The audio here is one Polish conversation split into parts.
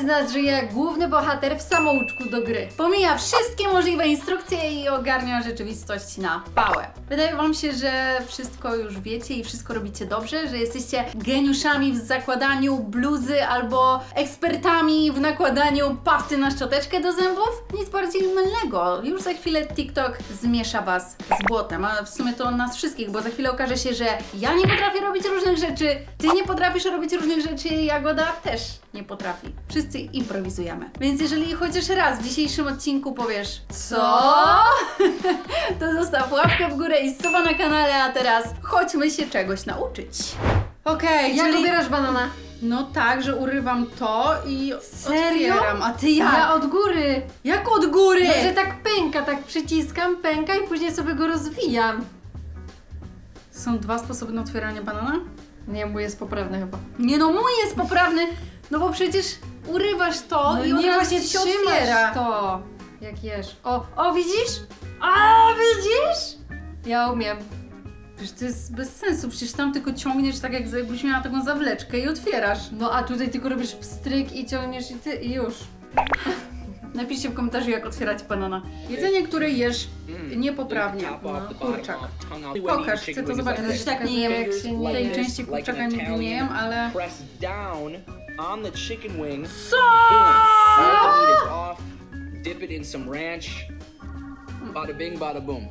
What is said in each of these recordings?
każdy z nas żyje jak główny bohater w samouczku do gry. Pomija wszystkie możliwe instrukcje i ogarnia rzeczywistość na pałę. Wydaje Wam się, że wszystko już wiecie i wszystko robicie dobrze, że jesteście geniuszami w zakładaniu bluzy albo ekspertami w nakładaniu pasty na szczoteczkę do zębów? Nic bardziej mylnego. Już za chwilę TikTok zmiesza Was z błotem, a w sumie to nas wszystkich, bo za chwilę okaże się, że ja nie potrafię robić różnych rzeczy, Ty nie potrafisz robić różnych rzeczy, Jagoda też nie potrafi. Wszyscy improwizujemy. Więc jeżeli chociaż raz w dzisiejszym odcinku powiesz co, to zostaw łapkę w górę i suba na kanale, a teraz chodźmy się czegoś nauczyć. Okej, Jak czyli... ubierasz banana? No tak, że urywam to i Serio? otwieram. A ty jak? Ja od góry. Jak od góry? No, że tak pęka, tak przyciskam, pęka i później sobie go rozwijam. Są dwa sposoby na otwieranie banana? Nie, mój jest poprawny chyba. Nie no, mój jest poprawny, no bo przecież urywasz to No i od nie razu właśnie ci się trzymasz otwiera. to, jak jesz. O, o widzisz? A widzisz? Ja umiem. Przecież to jest bez sensu, przecież tam tylko ciągniesz tak jak jakbyś miała taką zawleczkę i otwierasz. No a tutaj tylko robisz pstryk i ciągniesz i ty i już. Napiszcie w komentarzu jak otwierać banana. Jedzenie, które jesz niepoprawnie. No, kurczak. Pokaż, chcę to zobaczyć. Też tak nie jem. Jak się nie Tej części kurczaka nigdy nie jem, ale... On the chicken wing. Co? Boom. Off. Dip it in some ranch. Bada bing, bada boom.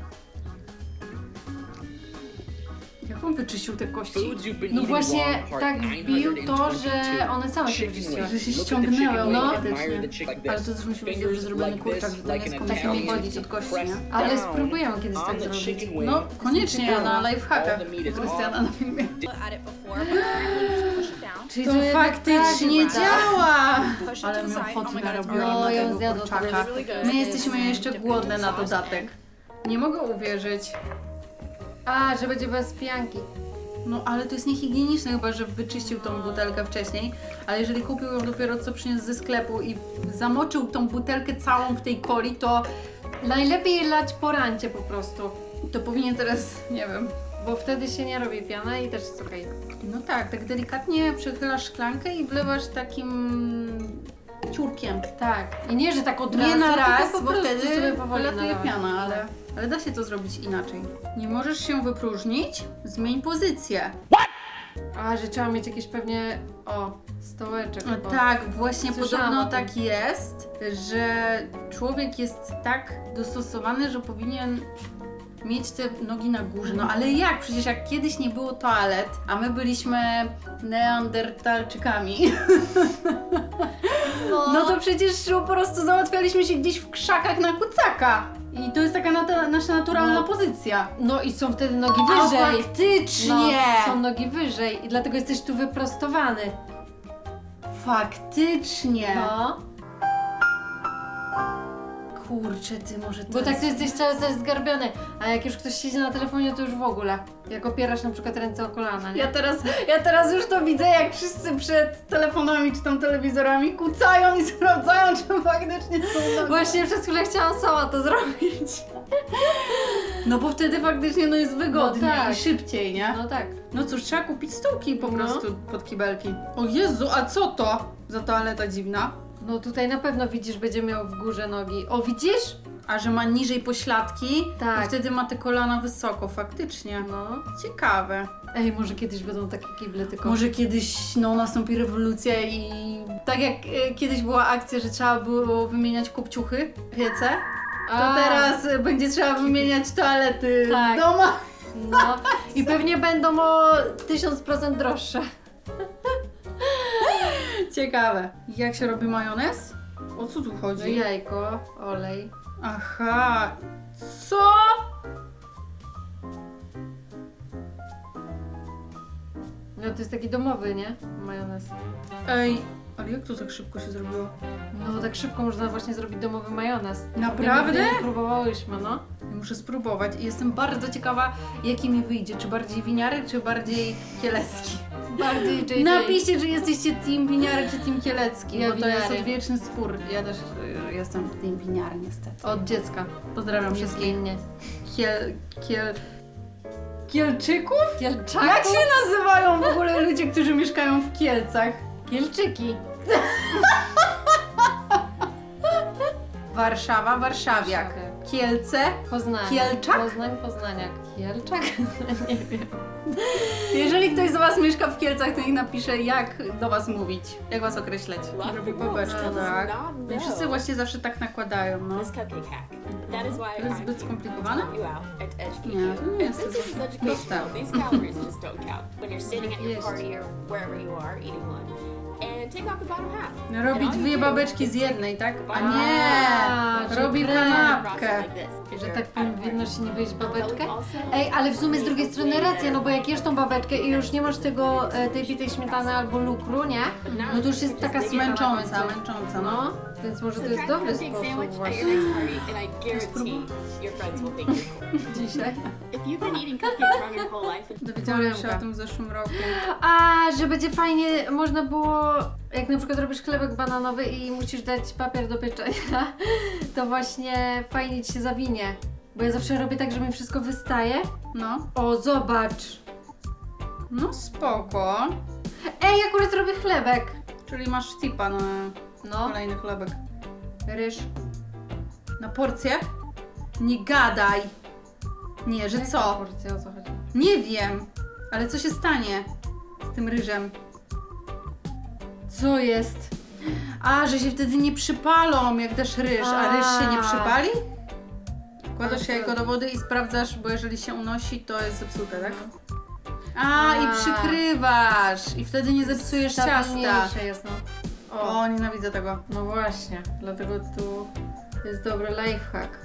Jak on wyczyścił te kości? No właśnie tak wbił to, 922. że one same się wyczyściły. Że się ściągnęły no, Ale to też musi być dobrze zrobiony kurczak, this, że to nie Italian. nie chodzić od kości, nie? Ale spróbujemy kiedyś tak zrobić. No, koniecznie na lifehackach meat is Krystiana na filmie. at it before, but currently Czyli To jednak faktycznie tak, działa! Ale to mi na it's robienie No, ja tego to kurczaka. My jesteśmy jeszcze głodne na dodatek. Nie mogę uwierzyć. A, że będzie bez pianki. No ale to jest niehigieniczne chyba, że wyczyścił tą butelkę wcześniej, ale jeżeli kupił ją dopiero co przyniósł ze sklepu i zamoczył tą butelkę całą w tej coli, to, Najlepiej lać po rancie po prostu. to powinien teraz, nie wiem, Bo wtedy się nie robi piana i też jest okej. No tak, tak delikatnie przechylasz szklankę i wlewasz takim ciurkiem. Tak. I nie, że tak od razu, Nie na tylko raz, po bo prostu wtedy sobie powoli wylatuje piana, ale, ale da się to zrobić inaczej. Nie możesz się wypróżnić? Zmień pozycję. A, że trzeba mieć jakieś pewnie, o, stołeczek No chyba. tak, właśnie Słyszałam podobno o tym. tak jest, że człowiek jest tak dostosowany, że powinien mieć te nogi na górze. No ale jak? Przecież jak kiedyś nie było toalet, a my byliśmy neandertalczykami, no to przecież po prostu załatwialiśmy się gdzieś w krzakach na kucaka. I to jest taka nata- nasza naturalna No. pozycja. No i są wtedy nogi A wyżej. faktycznie! No, są nogi wyżej i dlatego jesteś tu wyprostowany. Faktycznie! No. Kurczę, ty może to Bo tak jest- to jesteś cały czas zgarbiony, a jak już ktoś siedzi na telefonie, to już w ogóle. Jak opierasz na przykład ręce o kolana, nie? Ja teraz, ja teraz już to widzę, jak wszyscy przed telefonami czy tam telewizorami kucają i sprawdzają, czy faktycznie są. Właśnie przez chwilę chciałam sama to zrobić. No bo wtedy faktycznie no jest wygodniej No tak. i szybciej, nie? No tak. No cóż, trzeba kupić stółki po No. prostu pod kibelki. O Jezu, a co to za toaleta dziwna? No tutaj na pewno widzisz, będzie miał w górze nogi. O, widzisz? A że ma niżej pośladki, Tak. i wtedy ma te kolana wysoko, faktycznie. No. Ciekawe. Ej, może kiedyś będą takie kible tylko. Może kiedyś no, nastąpi rewolucja i tak jak e, kiedyś była akcja, że trzeba było wymieniać kopciuchy, piece, to A, teraz e, będzie trzeba wymieniać toalety Tak. w domach. No. I pewnie będą o 1000% droższe. Ciekawe. Jak się robi majonez? O co tu No chodzi? jajko, olej. Aha. Co? No to jest taki domowy, nie? Majonez. Ej, ale jak to tak szybko się zrobiło? No tak szybko można właśnie zrobić domowy majonez. Naprawdę? Nie próbowałyśmy, no. Muszę spróbować i jestem bardzo ciekawa, jaki mi wyjdzie. Czy bardziej winiary, czy bardziej kielecki? bardziej JJ. Napiszcie, czy jesteście team Piniary, czy team Kielecki, Ja to jest odwieczny spór. Ja też y, jestem team Piniary niestety. Od dziecka. Pozdrawiam wszystkich Wszystkie. kiel... kiel... Kielczyków? Kielczaków. Jak się nazywają w ogóle ludzie, którzy mieszkają w Kielcach? Kielczyki. Warszawa, warszawiak. Kielce, Poznań. Kielczak? Poznań, Poznaniak. Kielczak? nie wiem. Jeżeli ktoś z Was mieszka w Kielcach, to niech napisze, jak do Was mówić, jak Was określać. Love Robi the world babeczkę, tak. No wszyscy właśnie zawsze tak nakładają, no. This cupcake hack. That is why To jest zbyt skomplikowane? to help you out and to educate Nie, you. to nie jest since this is proste. educational, these calories just don't count when you're sitting at your Yes. party or wherever you are eating lunch. Take the bottom half. Robi dwie babeczki z jednej, tak? A nie! że Robi krem. kanapkę. Że tak a jedności nie wyjść babeczkę. Ej, ale w sumie z drugiej strony racja, no bo jak jesz tą babeczkę i już nie masz tego, e, tej bitej śmietany albo lukru, nie? No to już jest taka smęcząca. Męcząca, męcząca, no. No, więc może to jest dobry sposób właśnie. Dzisiaj. Dowiedziałam się o tym w zeszłym roku. A, że będzie fajnie, można było, jak na przykład robisz chlebek bananowy i musisz dać papier do pieczenia, to właśnie fajnie ci się zawinie. Bo ja zawsze robię tak, że mi wszystko wystaje. No. O, zobacz! No spoko. Ej, akurat robię chlebek! Czyli masz tipa na No, kolejny chlebek. ryż. Na porcję? Nie gadaj. Nie, że Jaka co? porcja, o co chodzi? Nie wiem. Ale co się stanie z tym ryżem? Co jest? A, że się wtedy nie przypalą, jak dasz ryż, a ryż się nie przypali? Wkładasz Ale to- jajko do wody i sprawdzasz, bo jeżeli się unosi, to jest zepsute, tak? A, i A. przykrywasz i wtedy nie zepsujesz ciasta. Stabilniejsze jest, no. O, nienawidzę tego. No właśnie, dlatego tu jest dobry lifehack.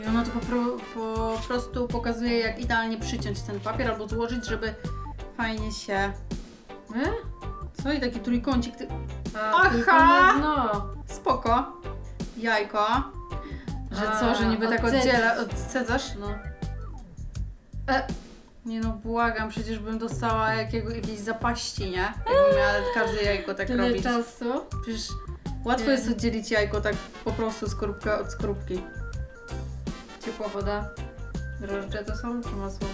I ono to po, pro, po prostu pokazuje, jak idealnie przyciąć ten papier albo złożyć, żeby fajnie się... E? Co? I taki trójkącik. Ty... A, Aha! dno. Spoko. Jajko. Że A, co, że niby tak oddziela, odcedzasz? No. E, nie no, błagam, przecież bym dostała jakiego, jakiejś zapaści, nie? Jakbym miała każde jajko tak Tyle robić. czasu. Przecież łatwo Nie. jest oddzielić jajko tak po prostu skorupkę od skorupki. Ciepła woda. Drożdże to są czy masło?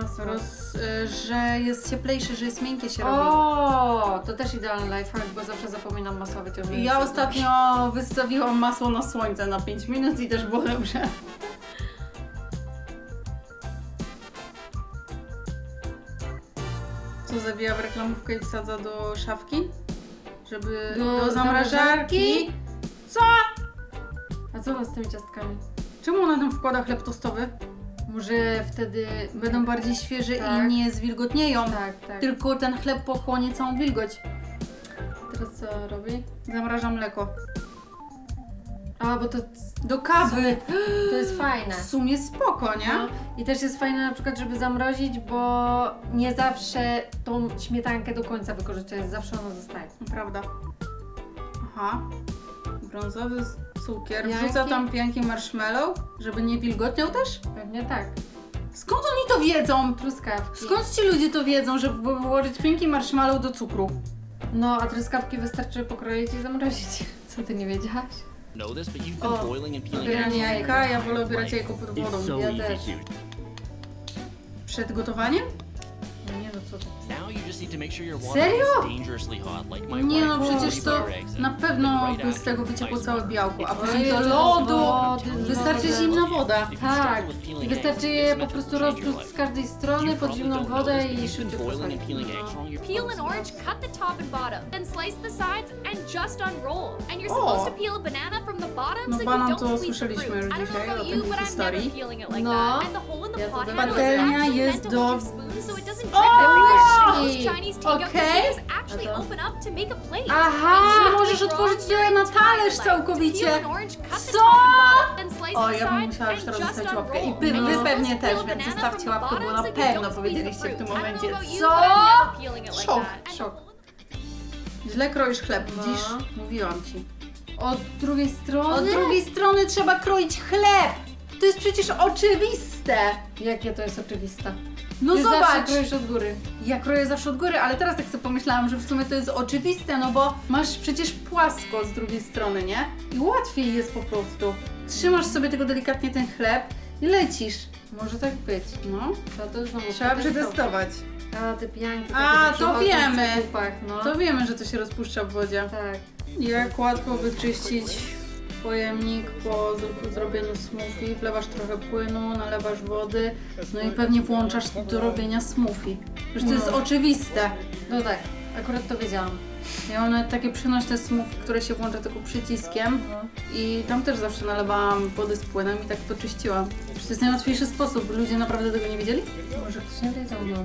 Masło. Roz, y, że jest cieplejsze, że jest miękkie się robi. O, to też idealny lifehack, bo zawsze zapominam masła wyciągnąć. Ja ostatnio wystawiłam masło na słońce na 5 minut i też było dobrze. Co zabija w reklamówkę i wsadza do szafki? Żeby Do do, zamrażarki. zamrażarki? Co? A co ma z tymi ciastkami? Czemu ona tam wkłada chleb tostowy? Może wtedy Będą bardziej świeże Tak. i nie zwilgotnieją. Tak, tak. Tylko ten chleb pochłonie całą wilgoć. Teraz co robi? Zamrażam mleko. A, bo to, Do kawy. to jest fajne. W sumie spoko, nie? No. I też jest fajne na przykład, żeby zamrozić, bo nie zawsze tą śmietankę do końca wykorzystujesz, zawsze ona zostaje. Prawda. Aha. Brązowy cukier. Pianki? Wrzuca tam pianki marshmallow, żeby nie wilgotniał też? Pewnie tak. Skąd oni to wiedzą? Truskawki. Skąd ci ludzie to wiedzą, żeby włożyć pianki marshmallow do cukru? No, a truskawki wystarczy pokroić i zamrozić. Co ty nie wiedziałaś? Know this, but you've been Oh, boiling and peeling eggs jajka. Jajka, ja wolę obierać Like, jajko pod wodą. It's so Ja easy też. to. Przed gotowaniem? Nie co ty. Now you just need to make sure your water Serio? is dangerously hot, like my Nie wife no, przecież to eggs na pewno by z tego wyciekło całe water. białko, a później do lodu wystarczy zimna woda. If you struggle Tak. with peeling I eggs, wystarczy this je po method prostu will change your roztłuc z każdej strony You pod probably zimną don't know wodę this, but i you've been szybciej boiling posolić. and peeling eggs No. wrong. Your Peel an orange, cut the top and bottom, then slice the sides and just unroll. And you're Oh. supposed to peel a banana from the bottom No so banan you to don't squeeze the słyszeliśmy fruit. już I don't dzisiaj know o about tym you, but I'm historii. never peeling it like No. that. And the hole in the Ja to pot bym- handle is Patelnia actually jest meant to do- hold your spoon so it doesn't O! drip Okej. Aha! Możesz otworzyć je na talerz całkowicie? Co? O, ja bym musiała już teraz łapkę. I wy, wy pewnie też, więc zostawcie łapkę, bo na pewno powiedzieliście w tym momencie. Co? Szok, szok. Źle kroisz chleb, No. widzisz? Mówiłam ci. Od drugiej strony? Od drugiej strony trzeba kroić chleb! To jest przecież oczywiste! Jakie to jest oczywiste. No Ty zawsze zobacz! kroisz od góry. Ja kroję zawsze od góry, ale teraz tak sobie pomyślałam, że w sumie to jest oczywiste, no bo masz przecież płasko z drugiej strony, nie? I łatwiej jest po prostu. Trzymasz sobie tylko delikatnie ten chleb i lecisz. Może tak być. No, Trzeba to znowu trzeba przetestować. A, te pianki. A, takie, to przychodzą w wiemy. no. To wiemy, że to się rozpuszcza w wodzie. Tak. Jak łatwo wyczyścić pojemnik po zrobieniu smoothie, wlewasz trochę płynu, nalewasz wody, no i pewnie włączasz do robienia smoothie. Już to jest No. oczywiste. No tak, akurat to wiedziałam. Ja mam nawet takie przenośne smoothie, które się włącza tylko przyciskiem No. i tam też zawsze nalewałam wody z płynem i tak to czyściłam. Przecież to jest najłatwiejszy sposób. Ludzie naprawdę tego nie wiedzieli? Może ktoś nie wiedział, no.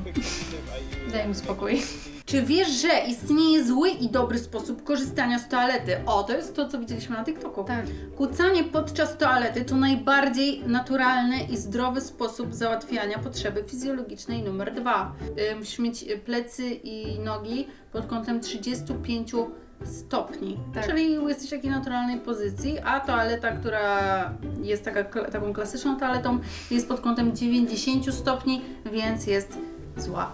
Daj mi spokój. Czy wiesz, że istnieje zły i dobry sposób korzystania z toalety? O, to jest to, co widzieliśmy na TikToku. Tak. Kucanie podczas toalety to najbardziej naturalny i zdrowy sposób załatwiania potrzeby fizjologicznej numer dwa. Y, Musisz mieć plecy i nogi pod kątem 35 stopni. Tak. Czyli jesteś w takiej naturalnej pozycji, a toaleta, która jest taka, taką klasyczną toaletą, jest pod kątem 90 stopni, więc jest zła.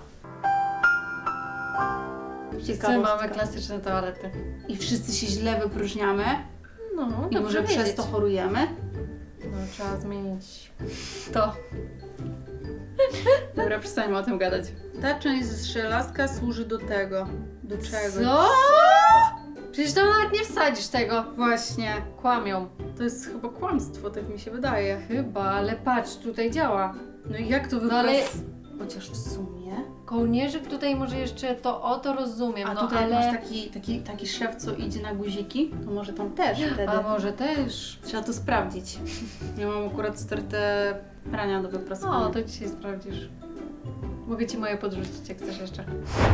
Wszyscy Ciekawostka. mamy klasyczne toalety. I wszyscy się źle wypróżniamy No, i może dobrze przez wiedzieć. to chorujemy. No, trzeba zmienić to. Dobra, przestańmy o tym gadać. Ta część z żelazka służy do tego. Do czego? Co? Przecież tam nawet nie wsadzisz tego. Właśnie. Kłamią. To jest chyba kłamstwo, tak mi się wydaje. Chyba, ale patrz, tutaj działa. No i jak to No wygląda? ale Chociaż w sumie. kołnierzyk tutaj może jeszcze to o to rozumiem, A no tutaj ale... masz taki, taki, taki szef, co idzie na guziki, to może tam też wtedy. A może też? Trzeba to sprawdzić. Ja mam akurat stertę prania do wyprasowania. O, to dzisiaj sprawdzisz. Mogę ci moje podrzucić, jak chcesz jeszcze.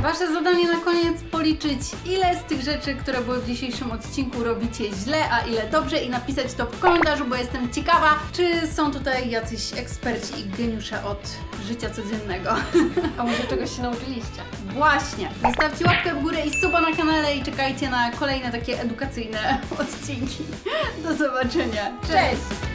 Wasze zadanie na koniec policzyć, ile z tych rzeczy, które były w dzisiejszym odcinku, robicie źle, a ile dobrze i napisać to w komentarzu, bo jestem ciekawa, czy są tutaj jacyś eksperci i geniusze od życia codziennego. A może czegoś się nauczyliście? Właśnie! Zostawcie łapkę w górę i suba na kanale i czekajcie na kolejne takie edukacyjne odcinki. Do zobaczenia. Cześć!